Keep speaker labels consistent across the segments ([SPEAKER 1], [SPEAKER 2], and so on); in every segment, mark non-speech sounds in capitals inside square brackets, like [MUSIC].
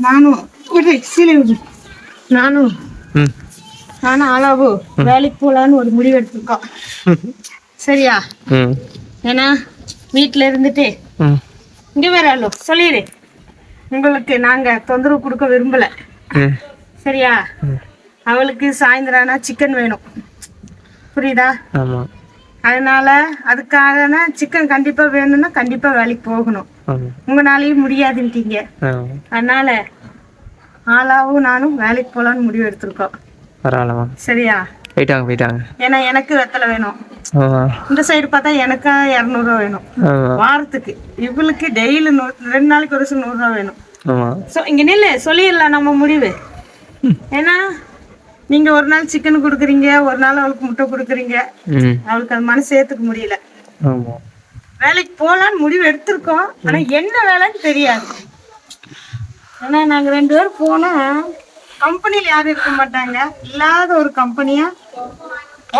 [SPEAKER 1] நானும் விடு சீலை விடு நானும் நானும் ஆளாவு வேலைக்கு போகலான்னு ஒரு முடிவு எடுத்திருக்கோம் சரியா ஏன்னா வீட்டில் இருந்துட்டு இங்கே வேற ஆளு சொல்லிடு உங்களுக்கு நாங்கள் தொந்தரவு கொடுக்க விரும்பலை சரியா அவளுக்கு சாயந்தரம் ஆனா சிக்கன் வேணும் புரியுதா அதனால அதுக்காகனா சிக்கன் கண்டிப்பா வேணும்னா கண்டிப்பா வேலைக்கு போகணும் உங்களாலையும் முடியாதுன்ட்டீங்க. அதனால ஆளாவும் நானும் வேலைக்கு போகலான்னு முடிவு எடுத்திருக்கோம்.
[SPEAKER 2] பரவாயில்லம்மா.
[SPEAKER 1] சரியா?
[SPEAKER 2] போயிட்டாங்க போயிட்டாங்க.
[SPEAKER 1] ஏன்னா எனக்கு வெத்தலை வேணும். இந்த சைடு பார்த்தா எனக்கா இரநூறுவா வேணும். வாரத்துக்கு. இவளுக்கு டெய்லி ரெண்டு நாளைக்கு ஒரு வருஷம் நூறுரூவா வேணும். ஸோ இங்கே நில்லு. சொல்லிடலாம் நம்ம முடிவு. ஏன்னா நீங்கள் ஒரு நாள் சிக்கன் கொடுக்குறீங்க ஒரு நாள் அவளுக்கு முட்டை கொடுக்குறீங்க. அவளுக்கு அது மனசு ஏற்றுக்க முடியல. வேலைக்கு போகலான்னு முடிவு எடுத்திருக்கோம். ஆனால் என்ன வேலைன்னு தெரியாது. ஏன்னா நாங்கள் ரெண்டு பேரும் போனால் கம்பெனியில் யாரும் இருக்க மாட்டாங்க. இல்லாத ஒரு கம்பெனியாக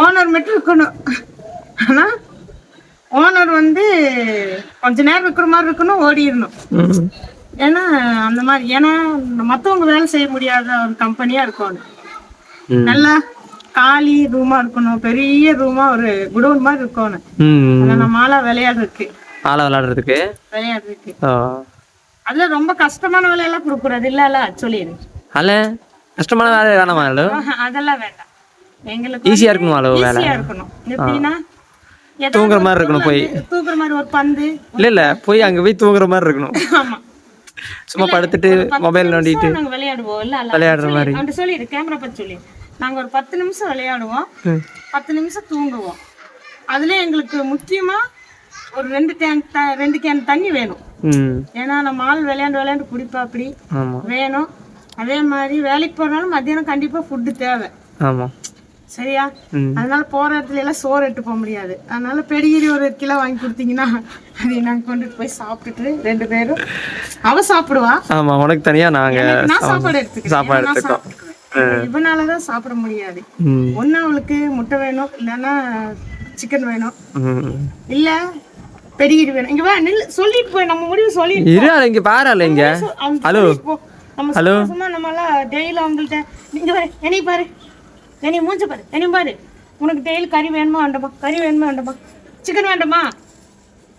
[SPEAKER 1] ஓனர் மட்டும் இருக்கணும். ஆனால் ஓனர் வந்து கொஞ்ச நேரம் இருக்கிற மாதிரி இருக்கணும் ஓடிடணும். ஏன்னா அந்த மாதிரி ஏன்னா மற்றவங்க வேலை செய்ய முடியாத ஒரு கம்பெனியாக இருக்கணும். நல்லா காலி ரூமாக இருக்கணும் பெரிய ரூமாக ஒரு குடோன் மாதிரி இருக்கணும். அதில் நம்ம ஆளாக விளையாடுறதுக்கு.
[SPEAKER 2] ஆளை
[SPEAKER 1] விளையாடுறதுக்கு?
[SPEAKER 2] ஓ
[SPEAKER 1] அதுல ரொம்ப கஷ்டமான வேலையெல்லாம் கொடுக்கூடாது இல்ல சொல்லிடு.
[SPEAKER 2] அல்ல கஷ்டமான வேலை வேணாமா
[SPEAKER 1] அதெல்லாம் வேண்டாம். எங்களுக்கு
[SPEAKER 2] ஈஸியாக இருக்குமா ஹலோ வேலை?
[SPEAKER 1] ஈஸியா இருக்கணும். எப்படின்னா
[SPEAKER 2] தூங்குற மாதிரி இருக்கணும் போய்.
[SPEAKER 1] தூக்குற மாதிரி ஒரு பந்து
[SPEAKER 2] இல்லை இல்லை போய் அங்கே போய் தூங்குற மாதிரி இருக்கணும். [LAUGHS]
[SPEAKER 1] ஆமா.
[SPEAKER 2] சும்மா படுத்துட்டு மொபைல் நோண்டிட்டு
[SPEAKER 1] விளையாடுவோம் இல்ல
[SPEAKER 2] விளையாடுற
[SPEAKER 1] சொல்லி-
[SPEAKER 2] மாதிரி.
[SPEAKER 1] சொல்லிடு கேமரா பத்தி சொல்லி. நாங்க ஒரு பத்து நிமிஷம் விளையாடுவோம். பத்து நிமிஷம் தூங்குவோம். அதுல எங்களுக்கு முக்கியமா ஒரு ரெண்டு கேன் ரெண்டு கேன் தண்ணி வேணும். ஏன்னா நம்ம ஆள் விளையாண்டு விளையாண்டு குடிப்பா அப்படி வேணும். அதே மாதிரி வேலைக்கு போறனாலும் மத்தியானம் கண்டிப்பா ஃபுட்டு தேவை. சரியா? அதனால போற இடத்துல எல்லாம் சோறு எடுத்து போக முடியாது. அதனால பெடிகிரி ஒரு கிலோ வாங்கி கொடுத்தீங்கன்னா அதை நாங்க கொண்டுட்டு போய் சாப்பிட்டுட்டு ரெண்டு பேரும். அவ சாப்பிடுவா.
[SPEAKER 2] ஆமாம் உனக்கு தனியாக நாங்கள்
[SPEAKER 1] நான் சாப்பாடு எடுத்துக்கிறேன்.
[SPEAKER 2] சாப்பாடு
[SPEAKER 1] ஏன்னா நான்
[SPEAKER 2] எடுத்துக்கோ
[SPEAKER 1] சாப்பிட்டுக்குவேன். இவனாலதான் சாப்பிட முடியாது. ஒண்ணு அவளுக்கு முட்டை வேணும் இல்லைன்னா சிக்கன் வேணும். இல்ல பெடிகிரி வேணும். இங்க வா நில்லு. சொல்லிட்டு போய் நம்ம முடிவு சொல்லிட்டு
[SPEAKER 2] இரு இங்கே பாரு இங்கே. ஹலோ. ஹலோ.
[SPEAKER 1] சும்மா நம்மளாம் டெய்லி அவங்கள்ட்ட நீங்க பாரு என்னை பாரு. என்னை மூஞ்ச பாரு. என்னை பாரு. உனக்கு டெய்லி கறி வேணுமா வேண்டாமா? கறி வேணுமா வேண்டாமா? சிக்கன் வேண்டாமா?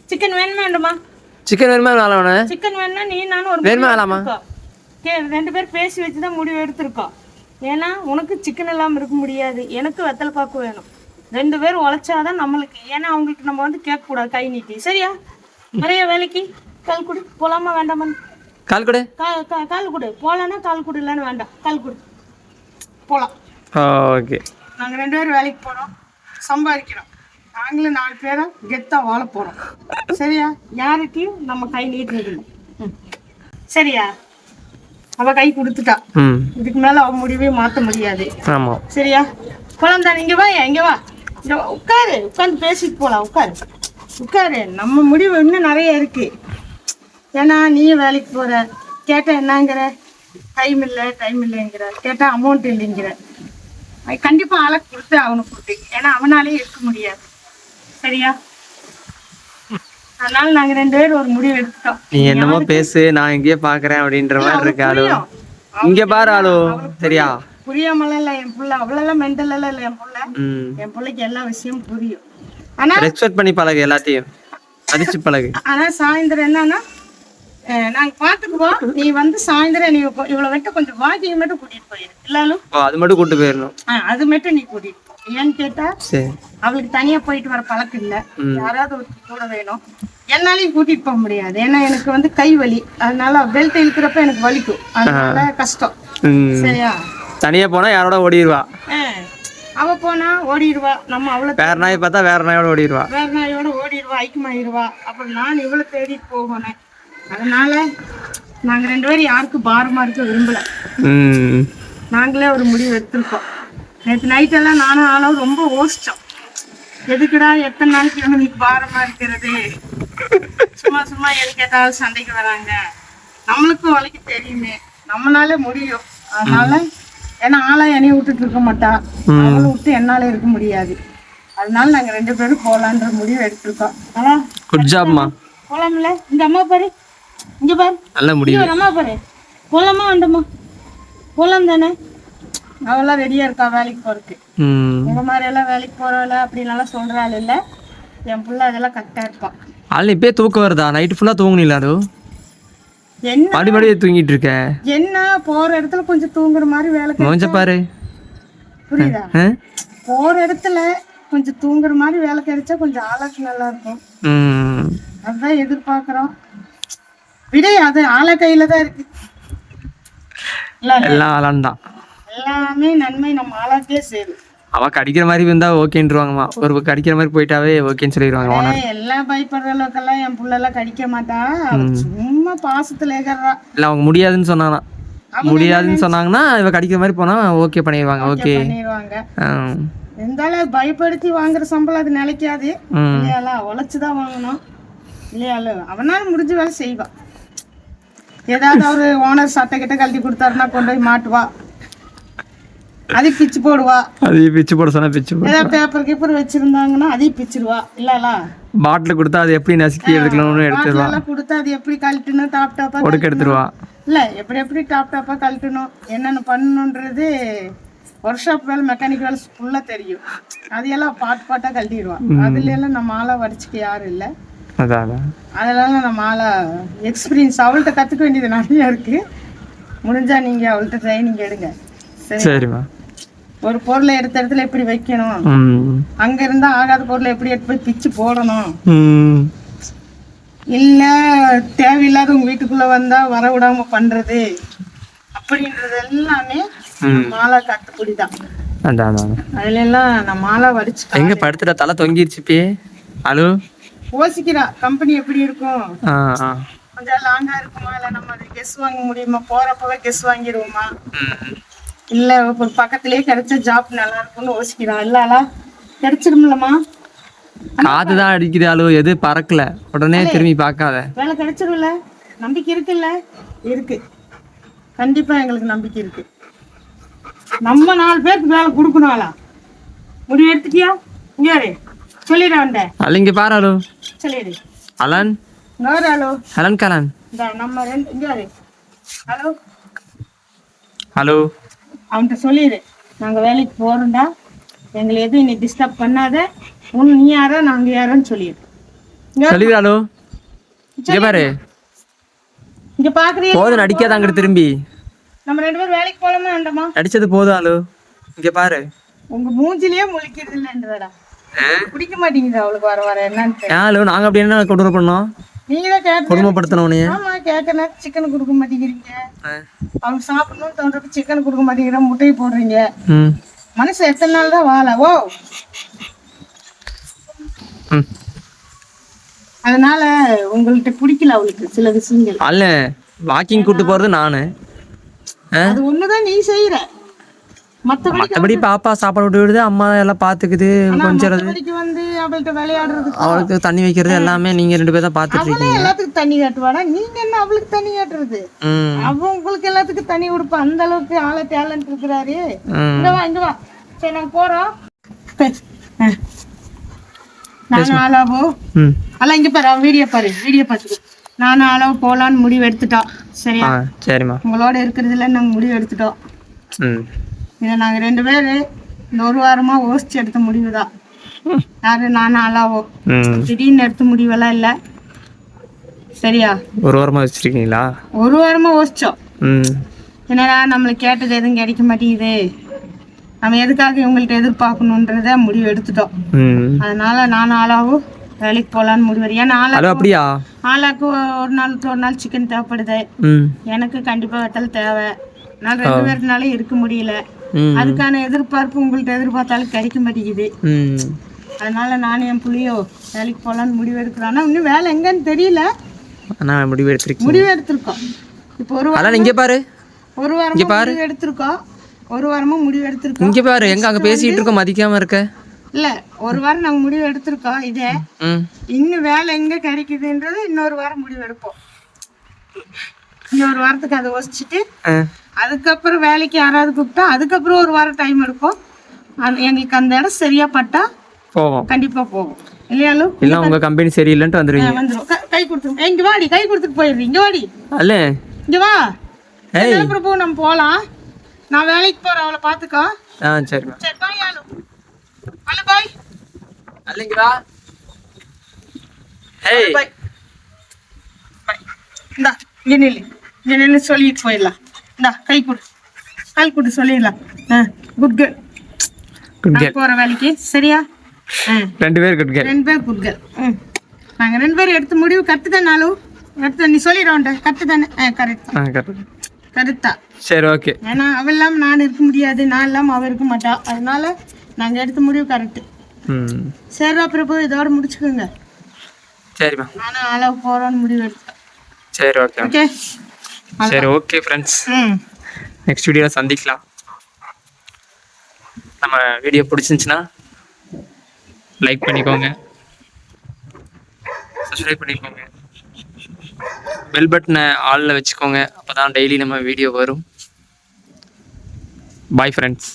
[SPEAKER 1] சிக்கன் வேணுமா வேண்டாமா?
[SPEAKER 2] சிக்கன் வேணுமா வேலை வேணே
[SPEAKER 1] சிக்கன் வேணும்னா நீ நானும் ஒரு
[SPEAKER 2] வேணுமா வேணாமா?
[SPEAKER 1] ரெண்டு பேர் பேசி வச்சு தான் முடிவு எடுத்திருக்கோம். ஏன்னா உனக்கு சிக்கன் இல்லாமல் இருக்க முடியாது. எனக்கு வெத்தலை பாக்கு வேணும். ரெண்டு பேரும் உழைச்சாதான் நம்மளுக்கு ஏன்னா அவங்களுக்கு நம்ம வந்து கேட்கக்கூடாது கை நீட்டி. சரியா? நிறைய வேலைக்கு கால் கொடு. போலாமா வேண்டாமா?
[SPEAKER 2] கால் கொடு.
[SPEAKER 1] கால் கொடு. போகலன்னா கால் கொடு இல்லைன்னு வேண்டாம். கால் கொடு. போகலாம்
[SPEAKER 2] ஓகே.
[SPEAKER 1] நாங்கள் ரெண்டு பேரும் வேலைக்கு போகிறோம் சம்பாதிக்கிறோம். நாங்களும் நாலு பேரும் கெத்தாக வாழ போகிறோம் சரியா? யார்கிட்டயும் நம்ம கை நீட்டுறது. சரியா? அவள் கை கொடுத்துட்டா. இதுக்கு மேலே அவள் முடிவே மாற்ற முடியாது.
[SPEAKER 2] ஆமாம்
[SPEAKER 1] சரியா? போலாம் தானே இங்கே வா இங்கே வா. இங்க உட்காரு. உட்காந்து பேசிட்டு போகலாம் உட்காரு. உட்காரு. நம்ம முடிவு இன்னும் நிறைய இருக்கு. ஏன்னா நீயும் வேலைக்கு போற. கேட்டால் என்னங்கிற? டைம் இல்லை டைம் இல்லைங்கிற. கேட்டால் அமௌண்ட் இல்லைங்கிற. கண்டிப்பா ஆளை கொடுத்து அவனுக்கு கொடுத்து ஏன்னா அவனாலே இருக்க முடியாது. சரியா? அதனால நாங்க ரெண்டு பேரும் ஒரு முடிவு எடுத்துட்டோம்.
[SPEAKER 2] நீ என்னமோ பேசு நான் இங்கேயே பாக்குறேன் அப்படின்ற மாதிரி இருக்கு ஆளு. இங்க பாரு ஆளு சரியா?
[SPEAKER 1] புரியாமலாம் இல்லை என் புள்ள. அவ்வளோலாம் மென்டல் எல்லாம் இல்லை என் புள்ள. என் பிள்ளைக்கு எல்லா விஷயமும் புரியும். ஆனா
[SPEAKER 2] ரெஸ்பெக்ட் பண்ணி பழகு எல்லாத்தையும். மதிச்சு பழகு.
[SPEAKER 1] ஆனா சாயந்தரம் என்னன்னா நாங்க பாத்துக்குவோம் நீ வந்து சாயந்தரம் நீ இவ்வளவு மட்டும் கொஞ்சம் வாக்கிங் மட்டும் கூட்டிட்டு போயிரு. இல்லாலும்
[SPEAKER 2] அது மட்டும் கூட்டு போயிடணும்
[SPEAKER 1] அது மட்டும் நீ கூட்டிட்டு ஏன்னு கேட்டா அவளுக்கு தனியா போயிட்டு வர பழக்கம் இல்ல. யாராவது ஒரு கூட வேணும். என்னாலையும் கூட்டிட்டு போக முடியாது. ஏன்னா எனக்கு வந்து கை வலி. அதனால பெல்ட் இழுக்கிறப்ப எனக்கு வலிக்கும். அதனால கஷ்டம். சரியா?
[SPEAKER 2] தனியா போனா யாரோட ஓடிடுவா
[SPEAKER 1] அவ போனா ஓடிடுவா நம்ம அவளை
[SPEAKER 2] வேற நாய் பார்த்தா வேற நாயோட ஓடிடுவா
[SPEAKER 1] வேற நாயோட ஓடிடுவா ஐக்கியமாயிருவா. அப்புறம் நான் இவளை தேடிட்டு போகணும். அதனால நாங்க ரெண்டு பேரும் யாருக்கும் பாரமா இருக்க விரும்பல. நாங்களே ஒரு முடிவு எடுத்திருக்கோம். நேற்று நைட்டெல்லாம் நானும் ஆளும் ரொம்ப யோசிச்சோம் எதுக்குடா எத்தனை நாளைக்கு இவங்களுக்கு பாரமா இருக்கிறது? சும்மா சும்மா எது கேட்டாலும் சண்டைக்கு வராங்க? நம்மளுக்கும் வலிக்கு தெரியுமே. நம்மளால முடியும். அதனால ஏன்னா ஆளா என்னைய விட்டுட்டு இருக்க மாட்டா. அவளை விட்டு என்னால இருக்க முடியாது. அதனால நாங்க ரெண்டு பேரும் போலான்ற முடிவு எடுத்திருக்கோம். ஆனா
[SPEAKER 2] குட் ஜாப்மா
[SPEAKER 1] போலாம்ல? இந்த அம்மா பாரு. இங்க பாரு.
[SPEAKER 2] நல்ல
[SPEAKER 1] ஒரு அம்மா பாரு. போலாமா வேண்டாமா? போலாம் தானே. அவெல்லாம் ரெடியா இருக்கா வேலைக்கு போறதுக்கு. உங்க மாதிரி எல்லாம் வேலைக்கு போறவள அப்படின்னாலாம் சொல்ற ஆள் இல்ல. என் புள்ள அதெல்லாம் கரெக்டா இருப்பான்
[SPEAKER 2] ஆள் இப்பயே தூக்கம் வருதா? நைட்டு ஃபுல்லாக தூங்குனீங்களா அது?
[SPEAKER 1] என்ன?
[SPEAKER 2] மறுபடியும் தூங்கிட்டு இருக்க.
[SPEAKER 1] என்ன? போற இடத்துல கொஞ்சம் தூங்குற மாதிரி வேலை கிடை-
[SPEAKER 2] மோஞ்ச பாரு.
[SPEAKER 1] புரியுதா? போற இடத்துல கொஞ்சம் தூங்குற மாதிரி வேலை கிடைச்சா கொஞ்சம் ஆளாக்கு நல்லா இருக்கும்.
[SPEAKER 2] ம்.
[SPEAKER 1] அதான் எதிர்பார்க்கறோம். விடை அது ஆள கையில தான் இருக்கு.
[SPEAKER 2] எல்லாம் ஆளான் தான்.
[SPEAKER 1] எல்லாமே நன்மை நம்ம ஆளாக்கே சேரும்
[SPEAKER 2] அவ கடிக்கிற மாதிரி இருந்தா ஓகேன்றுவாங்கம்மா. ஒரு கடிக்கிற மாதிரி போயிட்டாவே ஓகேன்னு சொல்லிடுவாங்க ஓனர்
[SPEAKER 1] எல்லாம் பயப்படுற அளவுக்கெல்லாம் என் புள்ள எல்லாம் கடிக்க மாட்டா. சும்மா பாசத்துல ஏகறா.
[SPEAKER 2] இல்லை அவங்க முடியாதுன்னு சொன்னானா. முடியாதுன்னு சொன்னாங்கன்னா இவ கடிக்கிற மாதிரி போனா ஓகே பண்ணிடுவாங்க ஓகே
[SPEAKER 1] பண்ணிடுவாங்க. இருந்தாலும் பயப்படுத்தி வாங்குற சம்பளம் அது நிலைக்காது. இல்லையால உழைச்சுதான் வாங்கணும். இல்லையால அவனால முடிஞ்ச வேலை செய்வான் ஏதாவது அவரு ஓனர் சட்டை கிட்ட கழட்டி கொடுத்தாருன்னா கொண்டு போய் மாட்டுவா. அதையும் பிச்சு போடுவா.
[SPEAKER 2] அது பிச்சு போட சொன்னா பிச்சு போட
[SPEAKER 1] ஏதாவது பேப்பர் கீப்பர் வச்சிருந்தாங்கன்னா அதையும் பிச்சிருவா இல்லல
[SPEAKER 2] பாட்டில் கொடுத்தா அது எப்படி நசுக்கி எடுக்கணும்னு எடுத்துருவா
[SPEAKER 1] கொடுத்து அது எப்படி கழட்டணும் டாப் டாப்பா
[SPEAKER 2] ஒடுக்க எடுத்துருவா
[SPEAKER 1] இல்ல எப்படி எப்படி டாப் டாப்பா கழட்டணும் என்னென்ன பண்ணணுன்றது ஒர்க் ஷாப் வேலை மெக்கானிக் வேலை ஃபுல்லா தெரியும். அதையெல்லாம் பாட்டு பாட்டா கழட்டிடுவான் அதுல எல்லாம் நம்ம ஆளா வடிச்சுக்க யாரும் இல்ல.
[SPEAKER 2] அதான் அதான்.
[SPEAKER 1] அதனால நம்ம ஆளா எக்ஸ்பீரியன்ஸ் அவள்கிட்ட கத்துக்க வேண்டியது நிறைய இருக்கு. முடிஞ்சா நீங்க அவள்கிட்ட ட்ரைனிங் எடுங்க. சரி
[SPEAKER 2] சரிம்மா.
[SPEAKER 1] ஒரு பொருளை எடுத்த இடத்துல எப்படி வைக்கணும்? அங்க இருந்தா ஆகாத பொருளை எப்படி எடுத்து போய் பிச்சு போடணும்? இல்ல தேவையில்லாத உங்க வீட்டுக்குள்ள வந்தா வர விடாம பண்றது. அப்படின்றது எல்லாமே மாலா கட்டுப்படி தான்.
[SPEAKER 2] அதான் அதான்
[SPEAKER 1] அதுல எல்லாம் நான் மாலா வடிச்சு
[SPEAKER 2] எங்க படுத்துட்ட தலை தொங்கிருச்சு இப்பயே? ஹலோ
[SPEAKER 1] யோசிக்கிறா கம்பெனி எப்படி இருக்கும்? கொஞ்சம் லாங்கா இருக்குமா? இல்ல நம்ம அது கெஸ் வாங்க முடியுமா? போறப்பவே கெஸ் வாங்கிடுவோமா. இல்ல ஒரு பக்கத்திலேயே கிடைச்ச ஜாப் நல்லா இருக்கும்னு யோசிக்கிறான் இல்லலா கிடைச்சிருமில்லம்மா
[SPEAKER 2] காது தான் அடிக்குது அலோ எது பறக்கல. உடனே திரும்பி பார்க்காத.
[SPEAKER 1] வேலை கிடைச்சிரும்ல. நம்பிக்கை இருக்குல்ல? இருக்கு. கண்டிப்பா எங்களுக்கு நம்பிக்கை இருக்கு. நம்ம நாலு பேருக்கு வேலை கொடுக்கணும்ல. முடிவு எடுத்துட்டியா? இங்க சொல்லிடு அவன்ட
[SPEAKER 2] அல்ல இங்க பாரு அலோ
[SPEAKER 1] சொல்லிடு.
[SPEAKER 2] அலன்
[SPEAKER 1] வர ஹலோ
[SPEAKER 2] அலன் கலன்
[SPEAKER 1] இந்த நம்ம ரெண்டு இங்க ஹலோ
[SPEAKER 2] ஹலோ
[SPEAKER 1] அவன்கிட்ட சொல்லிடு நாங்க வேலைக்கு போறோம்டா. எங்களை எதுவும் நீ டிஸ்டர்ப் பண்ணாத. உன் நீ யாரோ நாங்க யாரோன்னு சொல்லிடு இங்க
[SPEAKER 2] சொல்லிடு அலோ இங்க பாரு.
[SPEAKER 1] இங்க பாக்குறியா?
[SPEAKER 2] போதும் நடிக்காத அங்கிட்டு திரும்பி.
[SPEAKER 1] நம்ம ரெண்டு பேரும் வேலைக்கு போலாமா வேண்டாமா?
[SPEAKER 2] நடிச்சது போதும் அலோ இங்க பாரு.
[SPEAKER 1] உங்க மூஞ்சிலேயே முழிக்கிறது இல்லைன்றதா பிடிக்க மாட்டேங்குது அவளுக்கு வர வர என்னன்னு
[SPEAKER 2] அலோ நாங்க அப்படி என்ன கொண்டு பண்ணோம்
[SPEAKER 1] தான் கேட்டு
[SPEAKER 2] கொடுமைப்படுத்தணும்
[SPEAKER 1] ஆமா கேட்கணும் சிக்கன் கொடுக்க மாட்டேங்கிறீங்க. அவங்க சாப்பிடணும்னு தோன்றப்ப சிக்கன் கொடுக்க மாட்டேங்கிற முட்டையை போடுறீங்க. மனுஷன் எத்தனை நாள் தான் வாழ? ஓ. அதனால உங்கள்கிட்ட பிடிக்கல அவளுக்கு சில விஷயங்கள்.
[SPEAKER 2] அல்ல வாக்கிங் கூட்டு போறது நானு?
[SPEAKER 1] அது ஒண்ணுதான் நீ செய்யற. மத்தபடி
[SPEAKER 2] பாப்பா சாப்பாடு விட்டு விடுது அம்மா எல்லாம் பாத்துக்குது கொஞ்சம்
[SPEAKER 1] வந்து அவள்கிட்ட விளையாடுறது
[SPEAKER 2] அவளுக்கு தண்ணி வைக்கிறது எல்லாமே நீங்க ரெண்டு பேரும் தான் பாத்துட்டு இருக்கீங்க.
[SPEAKER 1] எல்லாத்துக்கும் தண்ணி காட்டுவாடா? நீங்க என்ன அவளுக்கு தண்ணி காட்டுறது?
[SPEAKER 2] ம்.
[SPEAKER 1] அவ உங்களுக்கு எல்லாத்துக்கும் தண்ணி கொடுப்பா. அந்த அளவுக்கு ஆள டேலண்ட் இருக்கிறாரு. இங்க வா இங்க வா. சரி நாங்க போறோம். நானும் ஆளாவோ?
[SPEAKER 2] ம்.
[SPEAKER 1] அல்ல இங்க பாரு அவன் வீடியோ பாரு வீடியோ பார்த்துக்கோ நானும் ஆளாவோ போலான்னு முடிவு எடுத்துட்டோம் சரியா?
[SPEAKER 2] சரிம்மா.
[SPEAKER 1] உங்களோட இருக்கிறதுல நாங்க முடிவு எடுத்துட்டோம். இதை நாங்க ரெண்டு பேரு இந்த ஒரு வாரமா யோசிச்சு எடுத்த முடிவு தான் யாரு நானும் ஆளாவோ? திடீர்னு எடுத்த முடிவெல்லாம் இல்ல. சரியா?
[SPEAKER 2] ஒரு வாரமா வச்சிருக்கீங்களா?
[SPEAKER 1] ஒரு வாரமா யோசிச்சோம். என்னடா நம்மளுக்கு கேட்டது எதுவும் கிடைக்க மாட்டேங்குது. நம்ம எதுக்காக இவங்கள்ட்ட எதிர்பார்க்கணுன்றத முடிவு எடுத்துட்டோம். அதனால நானும் ஆளாவும் வேலைக்கு போகலான்னு முடிவு ஏன்னா ஆளா
[SPEAKER 2] அப்படியா?
[SPEAKER 1] ஆளாக்கு ஒரு நாளுக்கு ஒரு நாள் சிக்கன் தேவைப்படுது. எனக்கு கண்டிப்பா வெத்தல் தேவை. நான் ரெண்டு பேருனால இருக்க முடியல. அதுக்கான எதிர்பார்ப்பு உங்கள்ட்ட எதிர்பார்த்தாலும் கிடைக்க மாட்டேங்குது. அதனால நானும் என் புள்ளியோ வேலைக்கு போகலான்னு முடிவு எடுக்கிறோம் ஆனா இன்னும் வேலை எங்கன்னு தெரியல.
[SPEAKER 2] நான் முடிவு எடுத்திருக்கீங்க
[SPEAKER 1] முடிவு எடுத்திருக்கோம் இப்போ ஒரு வாரம்
[SPEAKER 2] இங்க பாரு.
[SPEAKER 1] ஒரு வாரமா முடிவு எடுத்திருக்கோம் ஒரு வாரமா முடிவு எடுத்திருக்கோம்
[SPEAKER 2] இங்க பாரு எங்க அங்க பேசிட்டு இருக்கோம் மதிக்காம இருக்க?
[SPEAKER 1] இல்ல ஒரு வாரம் நாங்க முடிவு எடுத்திருக்கோம் இதே இன்னும் வேலை எங்க கிடைக்குதுன்றது இன்னொரு வாரம் முடிவு எடுப்போம் இன்னொரு வாரத்துக்கு அதை யோசிச்சுட்டு அதுக்கப்புறம் வேலைக்கு யாராவது கூப்பிட்டா அதுக்கப்புறம் ஒரு வாரம் டைம் எடுப்போம். அது எங்களுக்கு அந்த இடம் சரியா பட்டா
[SPEAKER 2] போவோம்.
[SPEAKER 1] கண்டிப்பா போகும் இல்லையாலு
[SPEAKER 2] இல்லை உங்க கம்பெனி சரியில்லைன்ட்டு வந்துருவீங்க.
[SPEAKER 1] வந்துடும் கை கொடுத்துரும். இங்க வாடி கை கொடுத்துட்டு போயிடுறீ இங்க வாடி.
[SPEAKER 2] அல்ல.
[SPEAKER 1] இங்க வா.
[SPEAKER 2] ஏய்.
[SPEAKER 1] சரி, பிரபு நம்ம போலாம். நான் வேலைக்கு போறேன் அவளை பாத்துக்கோ
[SPEAKER 2] ஆ சரிம்மா
[SPEAKER 1] சரி பாய் ஆளு ஹலோ பாய்
[SPEAKER 2] அல்லைங்களா ஏய்.
[SPEAKER 1] பாய் பாய் இந்தா இங்க நில்லு. இங்க நில்லு சொல்லிட்டு போயிடலாம். இந்தா கை கொடு. கை கொடு சொல்லிடலாம். ஆ குட் கேர்ள்
[SPEAKER 2] குட் கேர்ள்
[SPEAKER 1] போற வேலைக்கு. சரியா?
[SPEAKER 2] ரெண்டு பேர் குட் கேர்ள்
[SPEAKER 1] ரெண்டு பேர் குட் கேர்ள் ம். நாங்க ரெண்டு பேரும் எடுத்த முடிவு கரெக்டு தான் நாலு. கரெக்டு நீ சொல்லிடுவோன்ட்ட கரெக்டு தானே? கரெக்ட்
[SPEAKER 2] ஆ கரெக்ட்
[SPEAKER 1] கரெக்டா
[SPEAKER 2] சரி ஓகே
[SPEAKER 1] ஏன்னா அவள் இல்லாமல் நான் இருக்க முடியாது. நான் இல்லாமல் அவள் இருக்க மாட்டா. அதனால நாங்கள் எடுத்த முடிவு கரெக்டு
[SPEAKER 2] ம்.
[SPEAKER 1] சரி பிரபு இதோட முடிச்சுக்கோங்க.
[SPEAKER 2] சரிம்மா
[SPEAKER 1] நானும் அளவு போகிறோன்னு முடிவு எடுத்தேன்.
[SPEAKER 2] சரி ஓகே
[SPEAKER 1] ஓகே
[SPEAKER 2] சரி ஓகே ஃப்ரெண்ட்ஸ் நெக்ஸ்ட் வீடியோவில் சந்திக்கலாம். நம்ம வீடியோ பிடிச்சிருந்துச்சுன்னா லைக் பண்ணிக்கோங்க. சப்ஸ்கிரைப் பண்ணிக்கோங்க. பெல் பட்டனை ஆளில் வச்சுக்கோங்க. அப்போ தான் டெய்லி நம்ம வீடியோ வரும். Bye friends